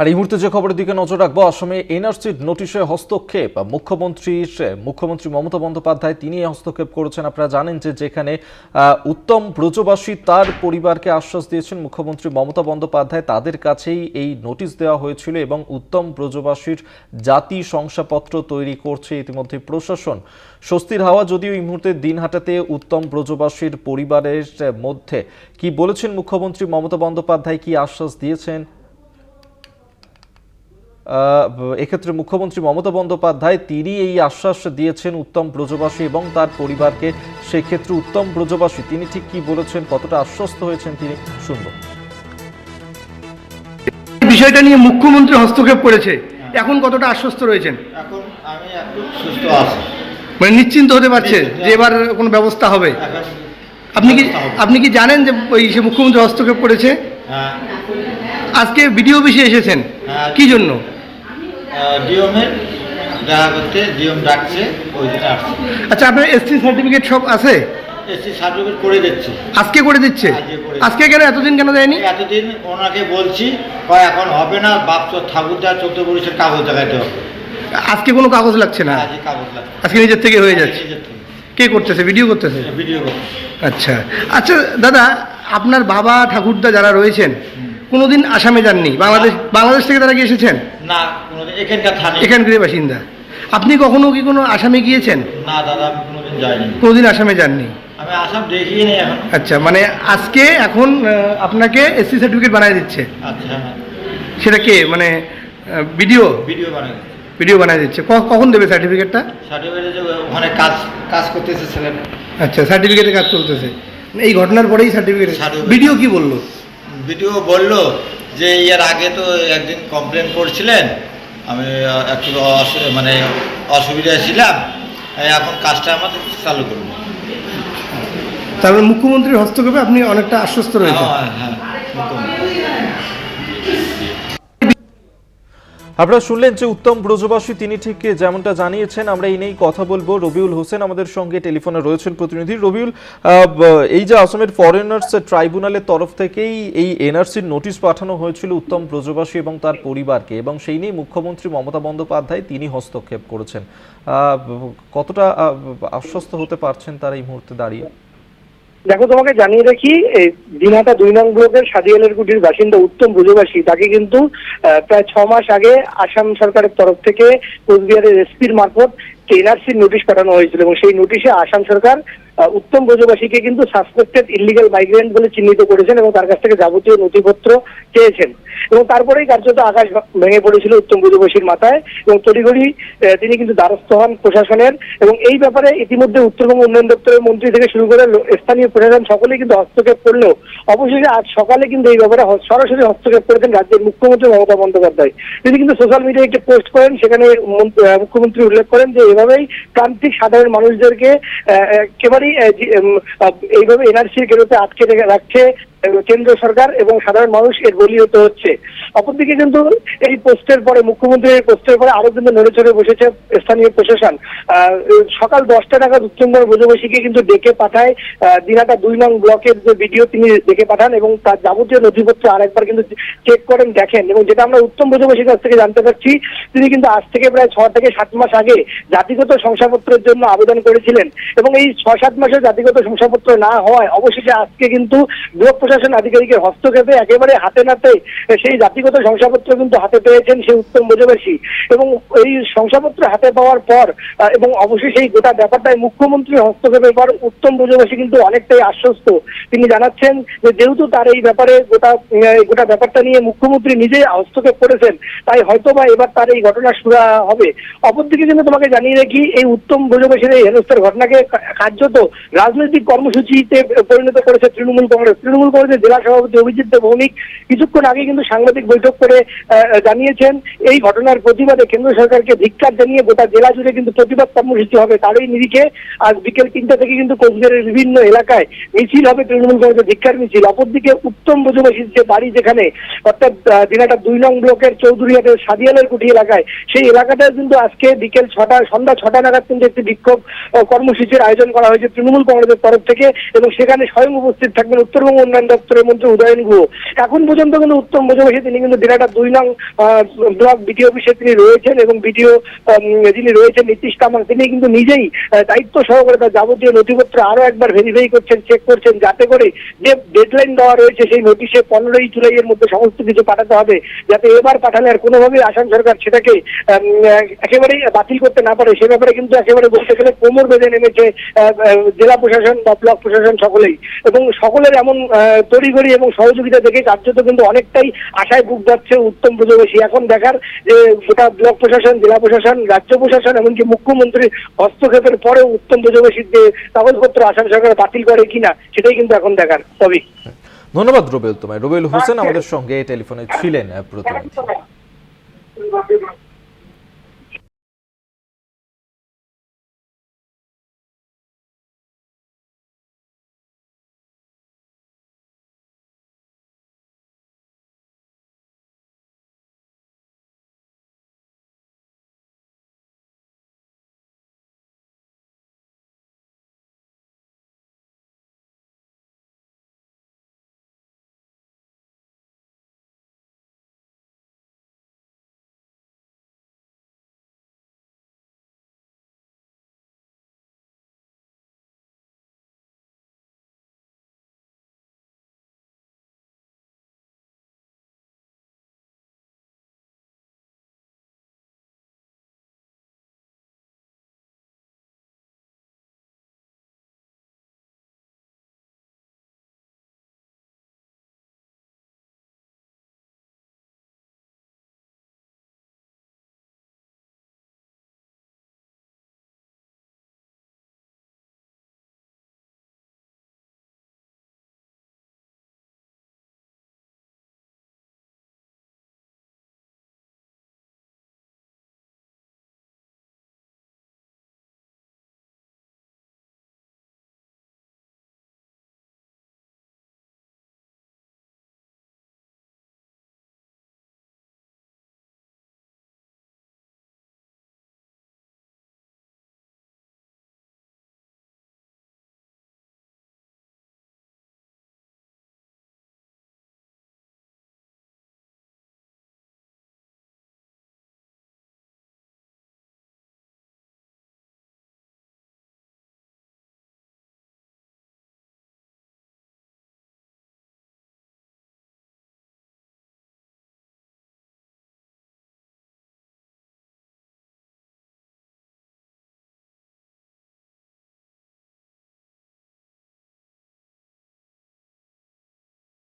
আর এই মুহূর্তে যে খবরের দিকে নজর রাখব, আসামে এনআরসির নোটিশে হস্তক্ষেপ। মুখ্যমন্ত্রীর মুখ্যমন্ত্রী মমতা বন্দ্যোপাধ্যায় তিনি হস্তক্ষেপ করেছেন। আপনারা জানেন যে যেখানে উত্তম ব্রজবাসী তার পরিবারকে আশ্বাস দিয়েছেন মুখ্যমন্ত্রী মমতা বন্দ্যোপাধ্যায়, তাদের কাছেই এই নোটিশ দেওয়া হয়েছিল এবং উত্তম ব্রজবাসীর জাতি শংসাপত্র তৈরি করছে ইতিমধ্যে প্রশাসন। স্বস্তির হাওয়া যদিও এই মুহূর্তে দিনহাটাতে উত্তম ব্রজবাসীর পরিবারের মধ্যে। কি বলেছেন মুখ্যমন্ত্রী মমতা বন্দ্যোপাধ্যায়, কি আশ্বাস দিয়েছেন? এক্ষেত্রে মুখ্যমন্ত্রী মমতা বন্দ্যোপাধ্যায় তিনি এই আশ্বাস দিয়েছেন উত্তম ব্রজবাসী এবং তার পরিবারকে। সেক্ষেত্রে উত্তম ব্রজবাসী তিনি ঠিক কি বলেছেন কতটা আশ্বস্ত হয়েছেন তিনি শুনব। বিষয়টা নিয়ে মুখ্যমন্ত্রী হস্তক্ষেপ করেছে। এখন কতটা আশ্বস্ত রয়েছেন? এখন আমি একটু সুস্থ আছি। মানে নিশ্চিন্ত হতে পারছে যে এবার কোনো ব্যবস্থা হবে? আপনি কি আপনি কি জানেন যে ওই সে মুখ্যমন্ত্রী হস্তক্ষেপ করেছে? হ্যাঁ। আজকে বিডিও অফিসে এসেছেন। হ্যাঁ। কি জন্য? ডিওমের দেখা করতে ডিওম ডাকছে ওই জন্য আসছে। আচ্ছা আপনার এসটি সার্টিফিকেট সব আছে? এসি সার্টিফিকেট করে দিচ্ছে। আজকে করে দিচ্ছে? আজকে কেন এতদিন কেন দেয়নি? এতদিন ওনাকে বলছি কয় এখন হবে না বাপ তো ঠাকুরদার চোদ্দ বরিশের কাগজ দেখাইতে হবে। আজকে কোনো কাগজ লাগছে না? আজকে কাগজ লাগছে আজকে নিজের থেকে হয়ে যাচ্ছে। কে করতেছে? ভিডিও করতেছে? ভিডিও আচ্ছা। আচ্ছা দাদা আপনার বাবা ঠাকুরদা যারা রয়েছেন কোনোদিন আসামে যাননি? বাংলাদেশ বাংলাদেশ থেকে তারা কি এসেছেন? না কোনোদিন এখানকার বাসিন্দা। আপনি কখনো কি কোনো আসামে গিয়েছেন? না দাদা আমি কোনোদিন যাইনি। কোনোদিন আসামে যাননি? আমি আসাম দেখিয়ে এখন। আচ্ছা মানে আজকে এখন আপনাকে এসসি সার্টিফিকেট বানিয়ে দিচ্ছে। আচ্ছা হ্যাঁ। সেটা কে? মানে ভিডিও ভিডিও বানাই ভিডিও বানিয়ে দিচ্ছে। কখন দেবে সার্টিফিকেটটা? সার্টিফিকেটে ওখানে কাজ কাজ করতেছে ছেলেটা। আচ্ছা সার্টিফিকেটের কাজ চলতেছে। এই ঘটনার পরেই সার্টিফিকেট। ভিডিও কি বলল? ভিডিও বলল যে এর আগে তো একদিন কমপ্লেন করছিলেন। আমি একটু মানে অসুবিধায় ছিলাম। এখন কাজটা আমাদের চালু করব। তারপরে মুখ্যমন্ত্রীর হস্তক্ষেপে আপনি অনেকটা আশ্বস্ত রয়েছেন। হ্যাঁ আপনারা শুনলেন যে উত্তম ব্রজবাসী, তিনি ঠিক যেমনটা জানিয়েছেন, আমরা এই নিয়েই কথা বলব। রবিউল হোসেন আমাদের সঙ্গে টেলিফোনে রয়েছেন প্রতিনিধি। রবিউল এই যে আসামের ফরেনার্স ট্রাইব্যুনালের তরফ থেকেই এই এনআরসির নোটিশ পাঠানো হয়েছিল উত্তম ব্রজবাসী এবং তার পরিবারকে এবং সেই নিয়ে মুখ্যমন্ত্রী মমতা বন্দ্যোপাধ্যায় তিনি হস্তক্ষেপ করেছেন। কতটা আশ্বস্ত হতে পারছেন তার এই মুহূর্তে দাঁড়িয়ে? দেখো, তোমাকে জানিয়ে রাখি দিনহাটা দুই নং ব্লকের সাদিয়ালের কুটির বাসিন্দা উত্তম ব্রজবাসী। তাকে কিন্তু প্রায় ছ মাস আগে আসাম সরকারের তরফ থেকে কোচবিহারের এসপির মারফত এনআরসির নোটিশ পাঠানো হয়েছিল এবং সেই নোটিশে আসাম সরকার উত্তম ব্রজবাসীকে কিন্তু সাসপেক্টেড ইলিগাল মাইগ্রেন্ট বলে চিহ্নিত করেছেন এবং তার কাছ থেকে যাবতীয় নথিপত্র চেয়েছেন। এবং তারপরেই কার্যত আকাশ ভেঙে পড়েছিল উত্তম ব্রজবাসীর মাথায় এবং তড়িঘড়ি তিনি কিন্তু দ্বারস্থ হন প্রশাসনের এবং এই ব্যাপারে ইতিমধ্যে উত্তরবঙ্গ উন্নয়ন দপ্তরের মন্ত্রী থেকে শুরু করে স্থানীয় প্রশাসন সকলেই কিন্তু হস্তক্ষেপ করলেও অবশেষে আজ সকালে কিন্তু এই ব্যাপারে সরাসরি হস্তক্ষেপ করেছেন রাজ্যের মুখ্যমন্ত্রী মমতা বন্দ্যোপাধ্যায়। তিনি কিন্তু সোশ্যাল মিডিয়ায় একটি পোস্ট করেন, সেখানে মুখ্যমন্ত্রী উল্লেখ করেন যে এভাবেই প্রান্তিক সাধারণ মানুষদেরকে একেবারেই এইভাবে এনআরসির কেরোতে আটকে রাখছে কেন্দ্র সরকার এবং সাধারণ মানুষ এর বলি হতে হচ্ছে। অপরদিকে কিন্তু এই পোস্টের পরে, মুখ্যমন্ত্রীর পোস্টের পরে আরও কিন্তু নড়ে চড়ে বসেছে স্থানীয় প্রশাসন। সকাল দশটা নাগাদ উত্তমবঙ্গ ব্রজবাসীকে কিন্তু ডেকে পাঠায়। দিনাটা দুই নং ব্লকের যে ভিডিও তিনি ডেকে পাঠান এবং তার যাবতীয় নথিপত্র আরেকবার কিন্তু চেক করেন, দেখেন এবং যেটা আমরা উত্তম ব্রজবাসীর কাছ থেকে জানতে পারছি, তিনি কিন্তু আজ থেকে প্রায় ছ থেকে সাত মাস আগে জাতিগত শংসাপত্রের জন্য আবেদন করেছিলেন এবং এই ছ সাত মাসের জাতিগত শংসাপত্র না হওয়ায় অবশেষে আজকে কিন্তু ব্লক প্রশাসন আধিকারিকের হস্তক্ষেপে একেবারে হাতে নাতে সেই জাতিগত শংসাপত্র কিন্তু হাতে পেয়েছেন সেই উত্তম ব্রজবাসী এবং এই শংসাপত্র হাতে পাওয়ার পর এবং অবশ্যই সেই গোটা ব্যাপারটায় মুখ্যমন্ত্রী হস্তক্ষেপের পর উত্তম ব্রজবাসী কিন্তু অনেকটাই আশ্বস্ত। তিনি জানাচ্ছেন যে যেহেতু তার এই ব্যাপারে গোটা গোটা ব্যাপারটা নিয়ে মুখ্যমন্ত্রী নিজেই হস্তক্ষেপ করেছেন, তাই হয়তো বা এবার তার এই ঘটনা সুরা হবে। অপরদিকে কিন্তু তোমাকে জানিয়ে রাখি, এই উত্তম ব্রজবাসীর এই হেনস্থার ঘটনাকে কার্যত রাজনৈতিক কর্মসূচিতে পরিণত করেছে তৃণমূল কংগ্রেস। তৃণমূল কংগ্রেসের জেলা সভাপতি অভিজিৎ ভৌমিক। কিছুক্ষণ আগে কিন্তু সাংবাদিক বৈঠক করে জানিয়েছেন, এই ঘটনার প্রতিবাদে কেন্দ্র সরকারকে ধিক্কার জানিয়ে গোটা জেলা জুড়ে কিন্তু প্রতিবাদ কর্মসূচি হবে তারই নিরিখে আজ বিকেল তিনটা থেকে কিন্তু কোচবিহারের বিভিন্ন এলাকায় মিছিল হবে তৃণমূল কংগ্রেসের ধিক্কার মিছিল। অপরদিকে উত্তম ব্রজবাসীর যে বাড়ি যেখানে, অর্থাৎ দিনাটা দুই নং ব্লকের চৌধুরীহাটের সাদিয়ালের কুঠি এলাকায়, সেই এলাকাটায় কিন্তু আজকে বিকেল ছটা, সন্ধ্যা ছটা নাগাদ কিন্তু একটি বিক্ষোভ কর্মসূচির আয়োজন করা হয়েছে তৃণমূল কংগ্রেসের তরফ থেকে এবং সেখানে স্বয়ং উপস্থিত থাকবেন উত্তরবঙ্গ উন্নয়ন দপ্তরের মন্ত্রী উদয়ন গুহ। এখন পর্যন্ত কিন্তু উত্তম বোঝাবাসী তিনি কিন্তু দিনাটা দুই নং ব্লক বিডিও অফিসে তিনি রয়েছেন এবং বিডিও যিনি রয়েছেন নীতিশ কামাল, তিনি কিন্তু নিজেই দায়িত্ব সহকারে তার যাবতীয় নথিপত্র আরও একবার ভেরিফাই করছেন চেক করছেন, যাতে করে যে ডেডলাইন দেওয়া রয়েছে সেই নোটিশে পনেরোই জুলাইয়ের মধ্যে সমস্ত কিছু পাঠাতে হবে, যাতে এবার পাঠালে আর কোনোভাবেই আসাম সরকার সেটাকে একেবারেই বাতিল করতে না পারে। সে ব্যাপারে কিন্তু একেবারে বলতে গেলে কোমর বেঁধে নেমেছে জেলা প্রশাসন বা ব্লক প্রশাসন সকলেই। এবং সকলের এমন তড়িঘড়ি এবং সহযোগিতা দেখে কার্যত কিন্তু অনেকটাই আশায় বুক যাচ্ছে উত্তম প্রতিবেশী এখন দেখার যে গোটা ব্লক প্রশাসন জেলা প্রশাসন রাজ্য প্রশাসন এমনকি মুখ্যমন্ত্রীর হস্তক্ষেপের পরেও উত্তম প্রতিবেশীর যে কাগজপত্র আসাম সরকার বাতিল করে কিনা সেটাই কিন্তু এখন দেখার তবেই ধন্যবাদ রুবেল তোমায়। রুবেল হোসেন আমাদের সঙ্গে টেলিফোনে ছিলেন প্রতিনিধি।